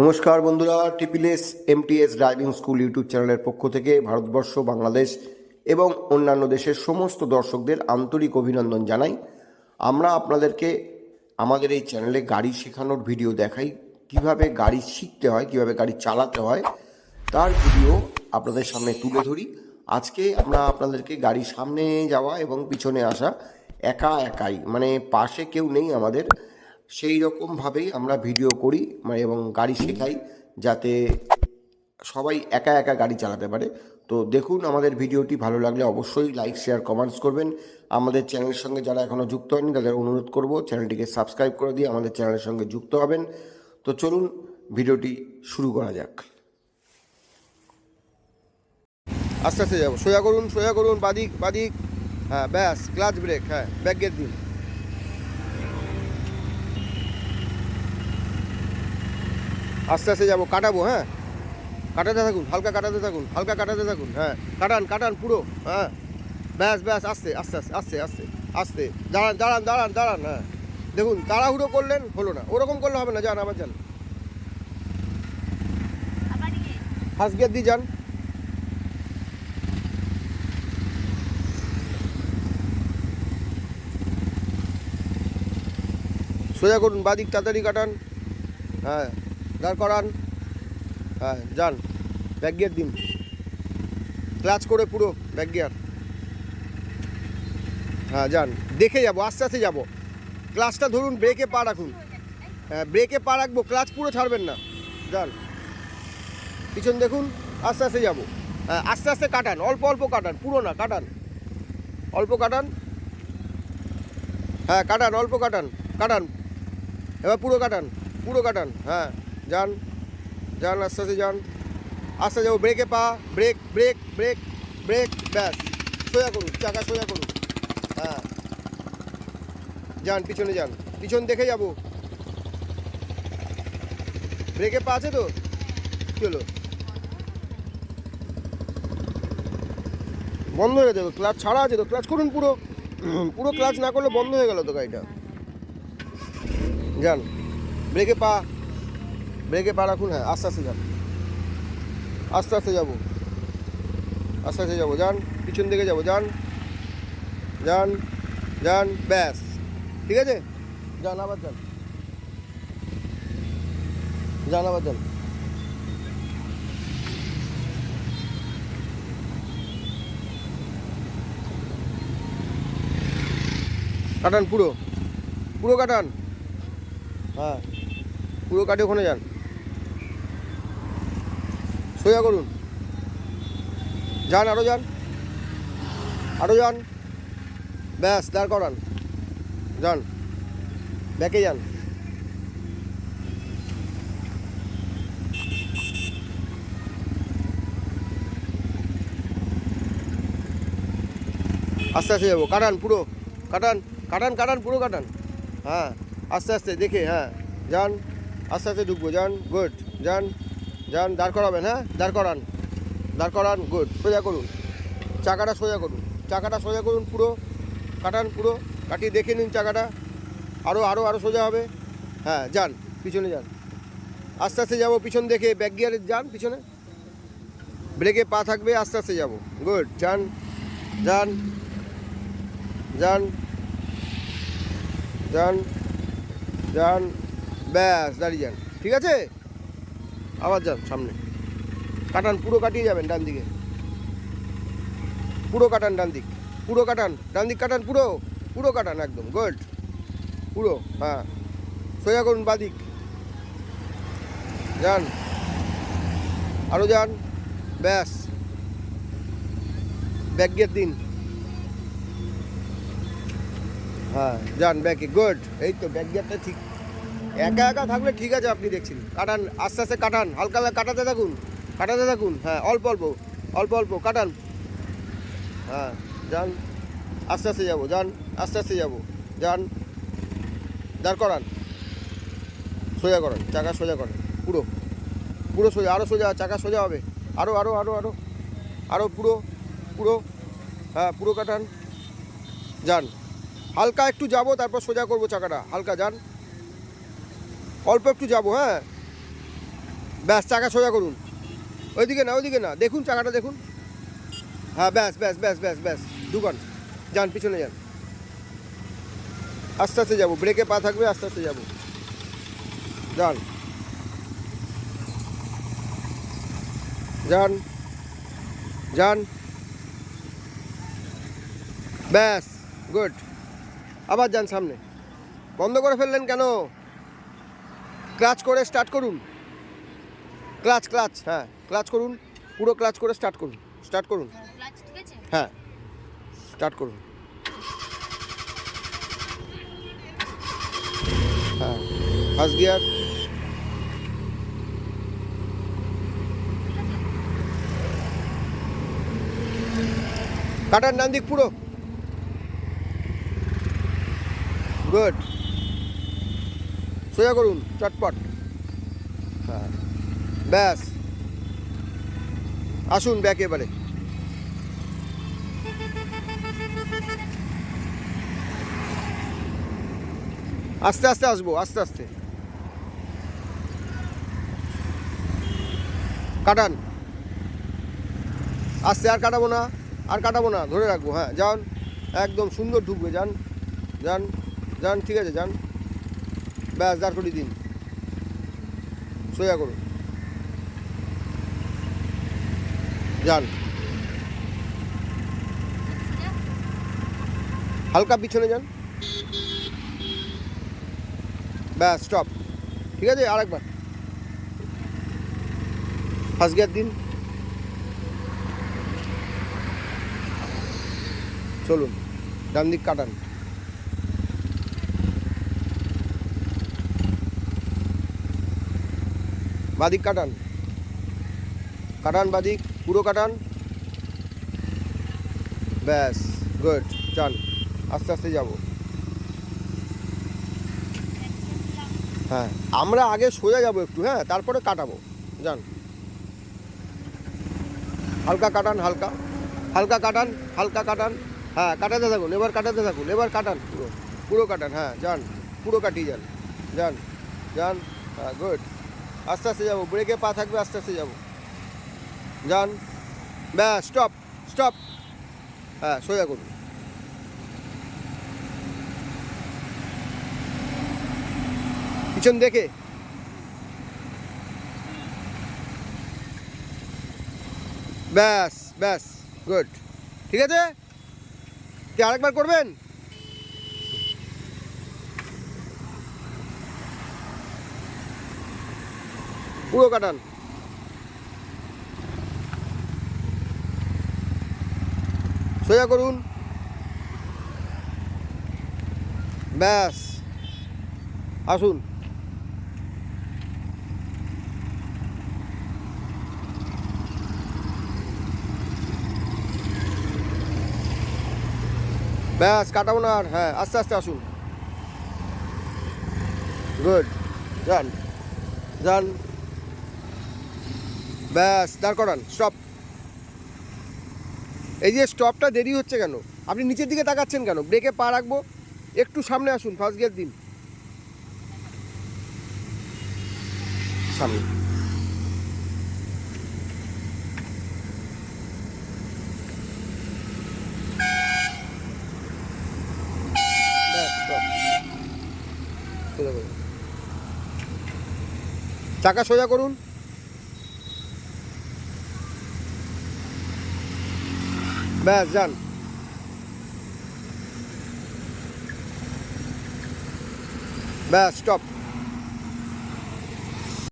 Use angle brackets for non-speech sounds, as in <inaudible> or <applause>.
নমস্কার বন্ধুরা triple S MTS driving school YouTube চ্যানেলের পক্ষ থেকে ভারতবর্ষ, বাংলাদেশ এবং অন্যান্য দেশের সমস্ত দর্শকদের আন্তরিক অভিনন্দন জানাই। আমরা আপনাদেরকে আমাদের এই চ্যানেলে গাড়ি শেখানোর ভিডিও দেখাই, কীভাবে গাড়ি শিখতে হয়, কীভাবে গাড়ি চালাতে হয়, তার ভিডিও আপনাদের সামনে তুলে ধরি। আজকে আমরা আপনাদেরকে গাড়ির সামনে যাওয়া এবং পিছনে আসা একা একাই মানে পাশে কেউ নেই আমাদের। সেই রকমভাবেই আমরা ভিডিও করি মানে এবং গাড়ি শেখাই যাতে সবাই একা একা গাড়ি চালাতে পারে। তো দেখুন আমাদের ভিডিওটি ভালো লাগলে অবশ্যই লাইক শেয়ার কমেন্টস করবেন। আমাদের চ্যানেলের সঙ্গে যারা এখনও যুক্ত হয়নি তাদের অনুরোধ করব চ্যানেলটিকে সাবস্ক্রাইব করে দিয়ে আমাদের চ্যানেলের সঙ্গে যুক্ত হবেন। তো চলুন ভিডিওটি শুরু করা যাক। আস্তে আস্তে যাব। সোজা করুন সোজা করুন বাদিক বাদিক। হ্যাঁ ব্যাস ক্লাচ ব্রেক হ্যাঁ ব্যাক গেট দিন আস্তে আস্তে যাব, কাটাবো হ্যাঁ? কাটাতে থাকুন, হালকা কাটাতে থাকুন, হালকা কাটাতে থাকুন হ্যাঁ। কাটান কাটান পুরো হ্যাঁ। ব্যাস ব্যাস, আস্তে আস্তে আস্তে আস্তে আস্তে আস্তে। দাঁড়ান দাঁড়ান দাঁড়ান দাঁড়ান হ্যাঁ। দেখুন, তাড়াহুড়ো করলেন, হলো না। ওরকম করলে হবে না, যান, আবার যান। ফার্স্ট গিয়ার দিয়ে যান। সোজা করুন, বাদিক, তাড়াতাড়ি কাটান হ্যাঁ। দাঁড় করান। হ্যাঁ যান। ব্যাক গিয়ার দিন। ক্লাচ করে পুরো ব্যাক গিয়ার হ্যাঁ যান। দেখে যাব, আস্তে আস্তে যাব। ক্লাচটা ধরুন, ব্রেকে পা রাখুন। হ্যাঁ ব্রেকে পা রাখব, ক্লাচ পুরো ছাড়বেন না। যান। পিছন দেখুন, আস্তে আস্তে যাব। হ্যাঁ আস্তে আস্তে কাটান, অল্প অল্প কাটান, পুরো না, কাটান। অল্প কাটান। হ্যাঁ কাটান, অল্প কাটান কাটান। এবার পুরো কাটান পুরো কাটান হ্যাঁ। যান যান, আস্তে আস্তে যান। আস্তে যাব ব্রেকে পা ব্রেক ব্রেক ব্রেক ব্রেক ব্যাস। সোজা করুন, চাকা সোজা করুন। হ্যাঁ। যান, পিছনে যান। পিছন দেখে যাব। ব্রেকে পা আছে তো? চলো বন্ধ হয়ে গেছে তো? ক্লাচ ছাড়া আছে তো? ক্লাচ করুন পুরো। <clears throat> পুরো ক্লাচ না করলে বন্ধ হয়ে গেল তো গাড়িটা। যান। ব্রেকে পা। ব্রেকে পা রাখুন হ্যাঁ আস্তে আস্তে যান। আস্তে আস্তে যাব। আস্তে আস্তে যাব, যান, পিছন দিকে যাব, যান। যান যান, ব্যাস। ঠিক আছে? যান, আবার যান। যান, আবার যান। কাটান পুরো। পুরো কাটান। হ্যাঁ। পুরো কাটে ওখানে যান। সোজা করুন। যান আরও যান। আরও যান। ব্যাস, দাঁড় করান। যান। ব্যাকে যান। আস্তে আস্তে যাব। কাটান পুরো। কাটান কাটান কাটান, পুরো কাটান। হ্যাঁ আস্তে আস্তে, দেখে হ্যাঁ। যান, আস্তে আস্তে ঢুকবো। যান, গুড। যান। যান, দাঁড় করাবেন হ্যাঁ? দাঁড় করান। দাঁড় করান, গুড। সোজা করুন। চাকাটা সোজা করুন। চাকাটা সোজা করুন পুরো। কাটান পুরো। কাটিয়ে দেখে নিন চাকাটা। আরও আরও আরও সোজা হবে। হ্যাঁ যান, পিছনে যান। আস্তে আস্তে যাব, পিছন দেখে ব্যাক গিয়ারে যান, পিছনে। ব্রেকে পা থাকবে, আস্তে আস্তে যাব। গুড, যান যান যান যান যান। ব্যাস, দাঁড়িয়ে যান। ঠিক আছে? আবার যান সামনে। কাটান, পুরো কাটিয়ে যাবেন ডান দিকে। পুরো কাটান ডান দিক। পুরো কাটান, ডান দিক কাটান, পুরো। পুরো কাটান একদম গুড পুরো হ্যাঁ। সোজা করুন বাদিক যান। আরও যান। ব্যাস। ব্যাক গিয়ে দিন। হ্যাঁ যান ব্যাকে গুড এই তো ব্যাক গিয়ারটা ঠিক। একা একা থাকলে ঠিক আছে আপনি দেখছেন। কাটান, আস্তে আস্তে কাটান, হালকা কাটাতে থাকুন কাটাতে থাকুন হ্যাঁ অল্প অল্প অল্প অল্প, কাটান। হ্যাঁ যান, আস্তে আস্তে যাব, যান, আস্তে আস্তে যাব, যান, দাঁড় করান, সোজা করান, চাকা সোজা করান, পুরো পুরো সোজা আরও সোজা, চাকা সোজা হবে আরও আরও আরও আরও আরও পুরো পুরো হ্যাঁ পুরো কাটান, যান, হালকা একটু যাব, তারপর সোজা করব চাকাটা, হালকা, যান অল্প একটু যাব হ্যাঁ। ব্যাস, চাকা সোজা করুন। ওইদিকে না ওইদিকে না। দেখুন চাকাটা, দেখুন। হ্যাঁ ব্যাস ব্যাস ব্যাস ব্যাস ব্যাস। দুগান যান, পিছনে যান। আস্তে আস্তে যাব। ব্রেকে পা থাকবে, আস্তে আস্তে যাব। যান। যান। যান। ব্যাস, গুড। আবার যান সামনে। বন্ধ করে ফেললেন কেন? ক্লাচ করে স্টার্ট করুন। ক্লাচ ক্লাচ হ্যাঁ ক্লাচ করুন পুরো ক্লাচ করে স্টার্ট করুন স্টার্ট করুন। হ্যাঁ স্টার্ট করুন। হ্যাঁ ফার্স্ট গিয়ার। কাটার ডান দিক পুরো। গুড। সোজা করুন চটপট। হ্যাঁ। ব্যাস। আসুন ব্যাক এবারে। আস্তে আস্তে আসব আস্তে আস্তে। কাটান। আস্তে আর কাটাবো না আর কাটাবো না ধরে রাখব হ্যাঁ যান। একদম সুন্দর ঢুকবে যান। যান যান ঠিক আছে যান। ব্যাস, দাঁড় করিয়ে দিন। সোজা করুন যান। হালকা পিছনে যান। ব্যাস স্টপ ঠিক আছে, আরেকবার। ফার্স্ট গিয়ার দিন। চলুন ডান দিক কাটান। বাদিক কাটান। কাটান বাদিক, পুরো কাটান। ব্যাস, গুড, চান। আস্তে আস্তে যাব। হ্যাঁ আমরা আগে সোজা যাব একটু হ্যাঁ তারপরে কাটাবো। যান। হালকা কাটান, হালকা। হালকা কাটান হালকা কাটান। হ্যাঁ কাটাতে থাকুন, এবার কাটাতে থাকুন, এবার কাটান পুরো। পুরো কাটান হ্যাঁ যান। পুরো কাটিয়ে যান। যান যান। হ্যাঁ গুড। আস্তে আস্তে যাব, ব্রেকে পা থাকবে, আস্তে আস্তে যাব। যান। ব্যাস স্টপ স্টপ হ্যাঁ সোজা করুন। পিছন দেখে। ব্যাস ব্যাস গুড ঠিক আছে? কি আরেকবার করবেন? পুরো কাটান। সোজা করুন। ব্যাস। আসুন। ব্যাস, কাটাবো না আর। হ্যাঁ আস্তে আস্তে আসুন। গুড। যান। যান। ব্যাস, দাঁড় করান স্টপ এই যে স্টপটা দেরি হচ্ছে কেন? আপনি নিচের দিকে তাকাচ্ছেন কেন? ব্রেকে পা রাখব, একটু সামনে আসুন ফার্স্ট গিয়ার দিন। সামনে। চাকা সোজা করুন। ব্যাস যান ব্যাস